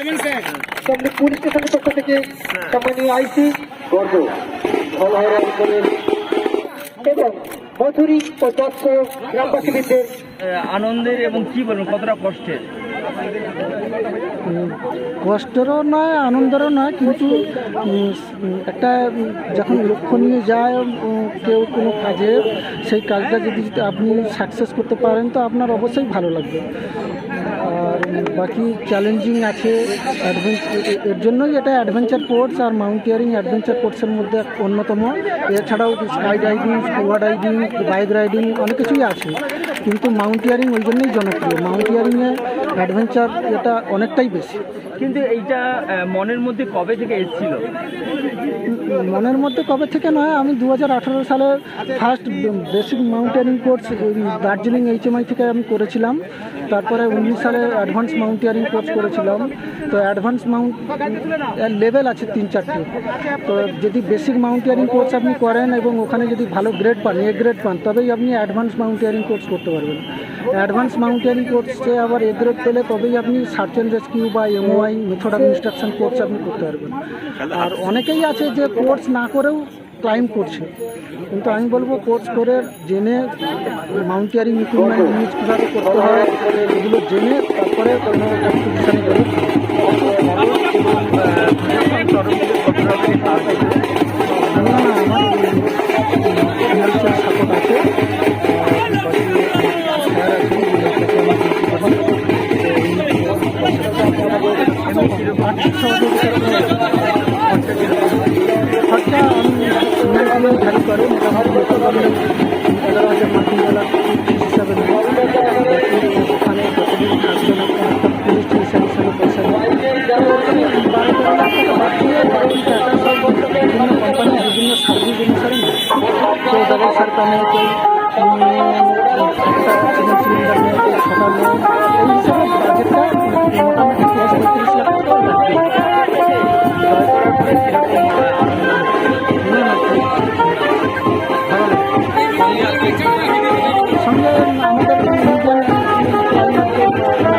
সামনে পুলিশ স্টেশনের পক্ষ থেকে সম্মানীয় আইসি গর্ব ধলহরা এবং মধুরী ও দক্ষ গ্রামবাসীদের আনন্দের এবং কি বলবেন কতটা কষ্টের? কষ্টেরও নয় আনন্দেরও নয় কিন্তু একটা যখন লক্ষ্য নিয়ে যায় কেউ কোনো কাজে সেই কাজটা যদি আপনি সাকসেস করতে পারেন তো আপনার অবশ্যই ভালো লাগবে। বাকি চ্যালেঞ্জিং আছে এর জন্যই এটা অ্যাডভেঞ্চার স্পোর্টস আর মাউন্টেয়ারিং অ্যাডভেঞ্চার স্পোর্টসের মধ্যে অন্যতম। এছাড়াও skydiving scuba diving bike riding অনেক কিছুই আছে। কিন্তু মাউন্টেয়ারিং ওই জন্যই জনপ্রিয়। মাউন্টেয়ারিংয়ে অ্যাডভেঞ্চার এটা অনেকটাই বেশি। কিন্তু এইটা মনের মধ্যে কবে থেকে এসেছিল? মনের মধ্যে কবে থেকে নয় আমি দু হাজার আঠারো সালে first basic mountaineering course Darjeeling HMI থেকে আমি করেছিলাম। তারপরে উনিশ সালে অ্যাডভান্স মাউন্টেনিং কোর্স করেছিলাম। তো অ্যাডভান্স মাউন্ট লেভেল আছে তিন চারটে। তো যদি বেসিক মাউন্টেনিং কোর্স আপনি করেন এবং ওখানে যদি ভালো গ্রেড পান এ গ্রেড পান, তবেই আপনি অ্যাডভান্স মাউন্টেনিং কোর্স করতে পারবেন। অ্যাডভান্স মাউন্টেনিং কোর্সে আবার এ গ্রেড পেলে তবেই আপনি সার্চ অ্যান্ড রেস্কিউ বা MOI method of instruction course আপনি করতে পারবেন। আর অনেকেই আছে যে কোর্স না করেও ক্লাইম করছে। কিন্তু আমি বলব কোর্স করে জেনে মাউন্টিয়ারিং ইকুইপমেন্ট ইউজ কীভাবে করতে হয় এগুলো জেনে তারপরে কোনো কম্পিটিশানে সাপোর্ট আছে আর্থিক সহযোগিতা কেউ উম, একটা অক্সিজেন সিলিন্ডার নেয় কেউ ছটা নেয় এই হিসাবে বাজেটটা মোটামুটি তিরিশ পঁয়ত্রিশ লাখ টাকা লাগবে সঙ্গে আমাদের ইন্ডিয়ান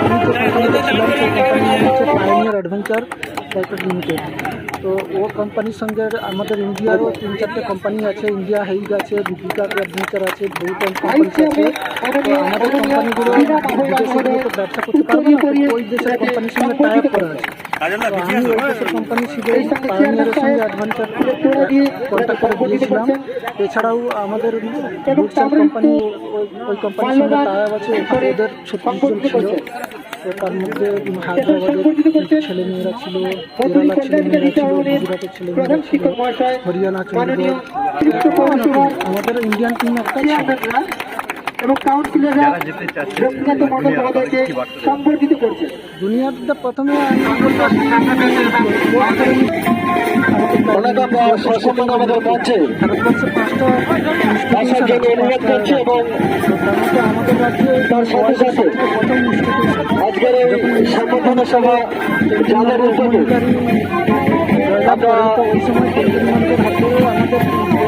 আমি যে কোম্পানিতে ছিলাম সেই কোম্পানি হচ্ছে পাইনিয়ার অ্যাডভেঞ্চার লিমিটেড তো ও কোম্পানির সঙ্গে আমাদের ইন্ডিয়ারও তিন চারটে কোম্পানি আছে ইন্ডিয়া হেইগ আছে দীপিকা অ্যাডভেঞ্চার আছে বহু কোম্পানি আছে। তো আমাদের কোম্পানিগুলো বিদেশে তো ব্যবসা করতে পারবে না ওই দেশের কোম্পানির সঙ্গে টাই আপ করা আছে। আমি ওই দেশের কোম্পানি ছিল পাইনিয়ারের সঙ্গে অ্যাডভেঞ্চার কন্ট্যাক্ট করে দিয়েছিলাম এছাড়াও আমাদের কোম্পানি ওই কোম্পানির সঙ্গে টায়ার আছে ওদের ছত্রিশ জন ছিল। তো তার মধ্যে হায়দ্রাবাদের ছেলেমেয়েরা ছিল কেরালার ছেলেমেয়েরা ছিল গুজরাটের ছেলেমেয়েরা ছিল হরিয়ানা চন্ডীগড় আমাদের ইন্ডিয়ান টিম একটা এবং কাউন্সিলররা ব্যক্তিগত মণ্ডল মহোদয়কে সম্বর্ধিত করছে। দুনিয়াতে প্রথমে আমাদের মঞ্চে আসার জন্য অনুরোধ করছি এবং আমাদের রাজ্যে তার সাথে সাথে প্রথম সম্বর্ধনা সভা যাদের উদ্যোগে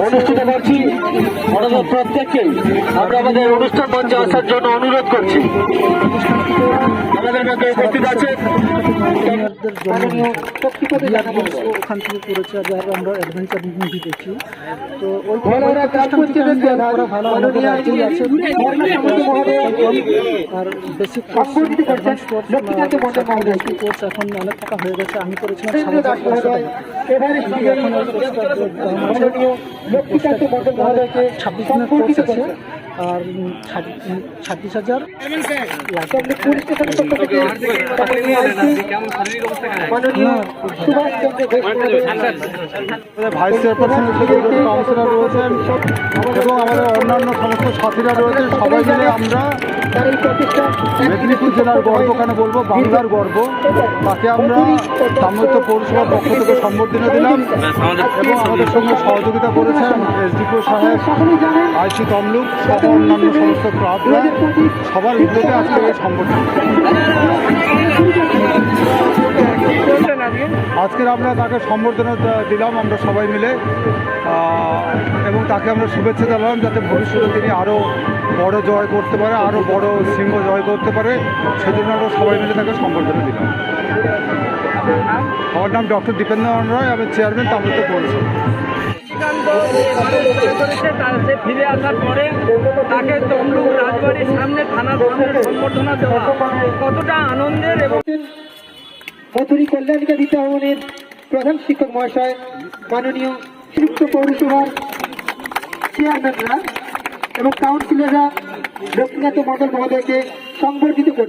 অনুষ্ঠিত করছি আমরা আমাদের অনুষ্ঠান মঞ্চে আসার জন্য অনুরোধ করছি। আমাদের মধ্যে উপস্থিত আছে শক্তিপতি জানাব ওখান থেকে করেছে যারা আমরা অ্যাডভেঞ্চার মুভি দেখি তো ওই ভালো আছে আর বেসিক কোর্স। কোর্স এখন অনেক টাকা হয়ে গেছে আমি করেছিলাম ছাব্বিশ দিনের কোর্স আছে আর ছাব্বিশ হাজার মাননীয় আইসি মাননীয় Subhash Chandra Ghosh vice chairperson councillor রয়েছেন এবং আমাদের অন্যান্য সমস্ত সাথীরা রয়েছেন সবাই মিলে আমরা মেদিনীপুর জেলার গর্ব কেন বলব বাংলার গর্ব তাকে আমরা সামর্থ্য পৌরসভার পক্ষ থেকে সম্বর্ধনা দিলাম এবং আমাদের সঙ্গে সহযোগিতা করেছেন এসডিপিও সাহেব আইসি তমলুক সহ অন্যান্য সমস্ত ক্লাবরা সবার উদ্যোগে আজকে এই সম্বর্ধনা আজকের আমরা তাকে সম্বর্ধনা দিলাম আমরা সবাই মিলে। এবং তাকে আমরা শুভেচ্ছা জানালাম যাতে ভবিষ্যতে তিনি আরও বড় জয় করতে পারে আরও বড় সিংহ জয় করতে পারে। সেজন্য আমরা সবাই মিলে তাকে সম্বর্ধনা দিলাম। আমার নাম ডক্টর দীপেন্দ্র রায় আমি চেয়ারম্যান তামিলতে সে ফিরে আসার পরে তাকে তমলুক রাজবাড়ির সামনে থানার সামনে সম্বর্ধনা দেওয়া কতটা আনন্দের এবং মথুরি কল্যাণিকা বিদ্যাভবনের প্রধান শিক্ষক মহাশয়, মাননীয় শ্রীযুক্ত পৌরসভার চেয়ারম্যানরা এবং কাউন্সিলররা লক্ষ্মীনাথ মন্ডল মহোদয়কে সংবর্ধিত